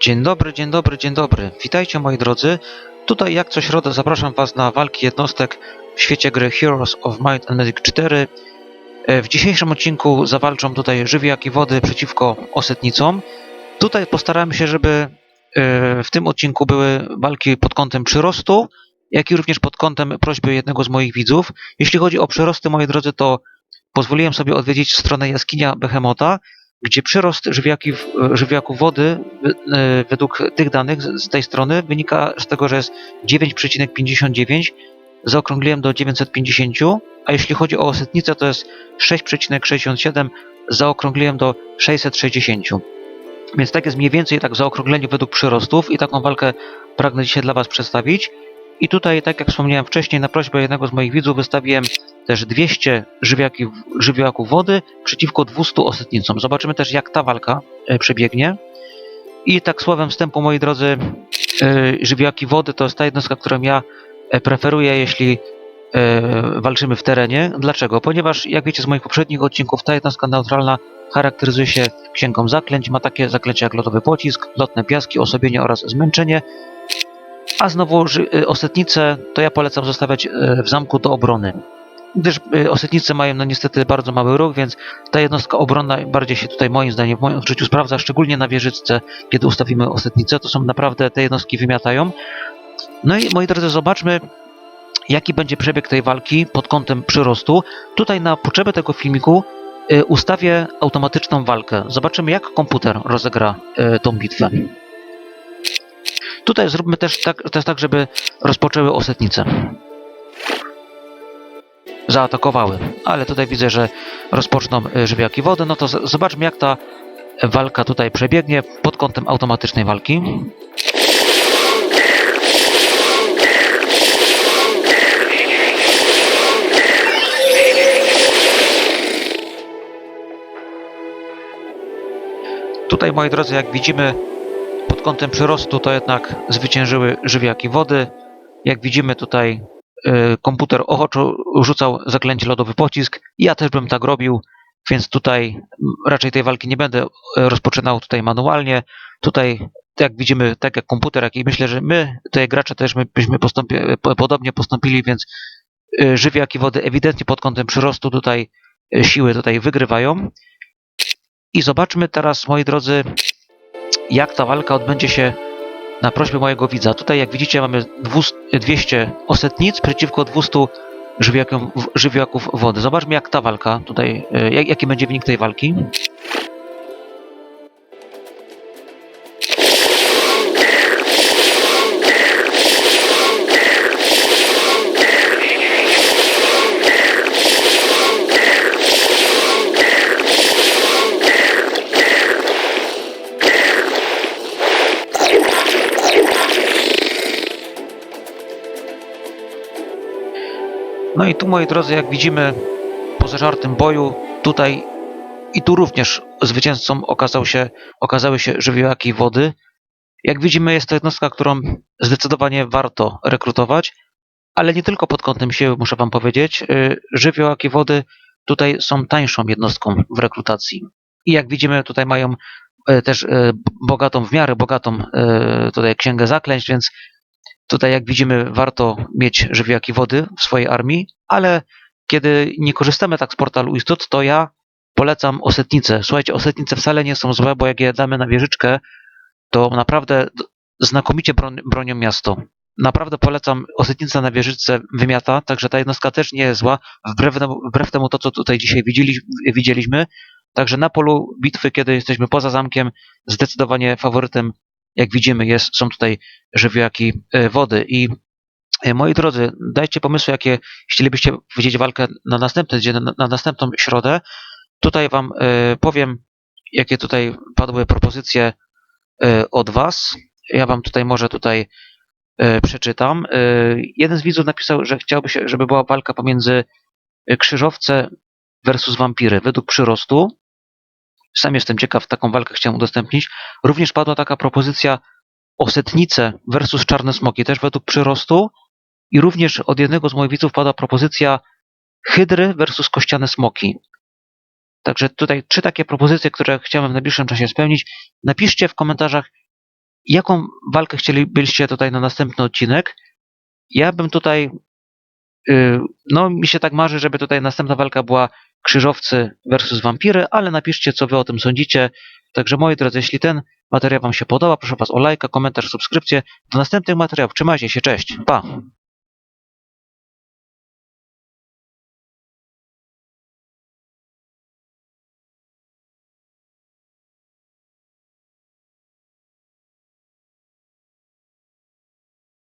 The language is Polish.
Dzień dobry, dzień dobry, dzień dobry. Witajcie moi drodzy. Tutaj jak co środę zapraszam Was na walki jednostek w świecie gry Heroes of Might and Magic 4. E, W dzisiejszym odcinku zawalczą tutaj żywiaki wody przeciwko osetnicom. Tutaj postarałem się, żeby e, w tym odcinku były walki pod kątem przyrostu, jak i również pod kątem prośby jednego z moich widzów. Jeśli chodzi o przyrosty, moi drodzy, to pozwoliłem sobie odwiedzić stronę jaskinia Behemota, gdzie przyrost żywiaki, żywiaków wody e, według tych danych z tej strony wynika z tego, że jest 9,59, zaokrągliłem do 950, a jeśli chodzi o osetnicę to jest 6,67, zaokrągliłem do 660. Więc tak jest mniej więcej tak w zaokrągleniu według przyrostów i taką walkę pragnę dzisiaj dla Was przedstawić. I tutaj, tak jak wspomniałem wcześniej, na prośbę jednego z moich widzów wystawiłem też 200 żywiaki, żywiaków wody przeciwko 200 osetnicom. Zobaczymy też, jak ta walka e, przebiegnie. I tak słowem wstępu, moi drodzy, e, żywiaki wody to jest ta jednostka, którą ja e, preferuję, jeśli walczymy w terenie. Dlaczego? Ponieważ, jak wiecie z moich poprzednich odcinków, ta jednostka neutralna charakteryzuje się księgą zaklęć. Ma takie zaklęcia jak lotowy pocisk, lotne piaski, osobienie oraz zmęczenie. A znowu e, osetnice to ja polecam zostawiać e, w zamku do obrony gdyż y, osetnice mają no niestety bardzo mały ruch, więc ta jednostka obronna bardziej się tutaj moim zdaniem w moim odczuciu sprawdza, szczególnie na wieżyczce, kiedy ustawimy osetnicę, to są naprawdę te jednostki wymiatają. No i moi drodzy, zobaczmy jaki będzie przebieg tej walki pod kątem przyrostu. Tutaj na potrzeby tego filmiku y, ustawię automatyczną walkę. Zobaczymy jak komputer rozegra y, tą bitwę. Tutaj zróbmy też tak, też tak, żeby rozpoczęły osetnice zaatakowały. Ale tutaj widzę, że rozpoczną y, żywiaki wody. No to zobaczmy, jak ta walka tutaj przebiegnie pod kątem automatycznej walki. Tutaj, moi drodzy, jak widzimy, pod kątem przyrostu to jednak zwyciężyły żywiaki wody. Jak widzimy tutaj y, komputer ochoczo rzucał zaklęcie lodowy pocisk. Ja też bym tak robił, więc tutaj raczej tej walki nie będę e, rozpoczynał tutaj manualnie. Tutaj, jak widzimy, tak jak komputer, jak i myślę, że my, tutaj gracze też my, byśmy postąpi, po- podobnie postąpili, więc y, żywiaki wody ewidentnie pod kątem przyrostu tutaj y, siły tutaj wygrywają. I zobaczmy teraz, moi drodzy, jak ta walka odbędzie się na prośbę mojego widza. Tutaj, jak widzicie, mamy 200, 200 osetnic przeciwko 200 żywiakom, żywiaków wody. Zobaczmy, jak ta walka tutaj, e, jak, jaki będzie wynik tej walki. No i tu, moi drodzy, jak widzimy po zażartym boju, tutaj i tu również zwycięzcą okazał się, okazały się żywiołaki wody. Jak widzimy, jest to jednostka, którą zdecydowanie warto rekrutować, ale nie tylko pod kątem siły, muszę wam powiedzieć. Y, Żywiołaki wody tutaj są tańszą jednostką w rekrutacji. I jak widzimy, tutaj mają e, też e, bogatą, w miarę bogatą tutaj księgę zaklęć, więc Tutaj, jak widzimy, warto mieć żywiołaki wody w swojej armii, ale kiedy nie korzystamy tak z portalu istot, to ja polecam osetnice. Słuchajcie, osetnice wcale nie są złe, bo jak je damy na wieżyczkę, to naprawdę znakomicie bronią miasto. Naprawdę polecam osetnicę na wieżyczce wymiata, także ta jednostka też nie jest zła, wbrew, wbrew temu to, co tutaj dzisiaj widzieli, widzieliśmy. Także na polu bitwy, kiedy jesteśmy poza zamkiem, zdecydowanie faworytem, jak widzimy, jest, są tutaj żywiołaki e, wody. I e, moi drodzy, dajcie pomysły, jakie chcielibyście widzieć walkę na następny dzień, na, na następną środę. Tutaj wam e, powiem, jakie tutaj padły propozycje od was. Ja wam tutaj może tutaj przeczytam. Jeden z widzów napisał, że chciałby się, żeby była walka pomiędzy krzyżowce versus wampiry według przyrostu. Sam jestem ciekaw, taką walkę chciałem udostępnić. Również padła taka propozycja osetnice versus czarne smoki, też według przyrostu. I również od jednego z moich widzów padła propozycja hydry versus kościane smoki. Także tutaj trzy takie propozycje, które chciałem w najbliższym czasie spełnić. Napiszcie w komentarzach, jaką walkę chcielibyście tutaj na następny odcinek. Ja bym tutaj, no mi się tak marzy, żeby tutaj następna walka była krzyżowcy versus wampiry, ale napiszcie, co wy o tym sądzicie. Także moi drodzy, jeśli ten materiał wam się podoba, proszę was o lajka, komentarz, subskrypcję. Do następnych materiałów. Trzymajcie się, cześć, pa!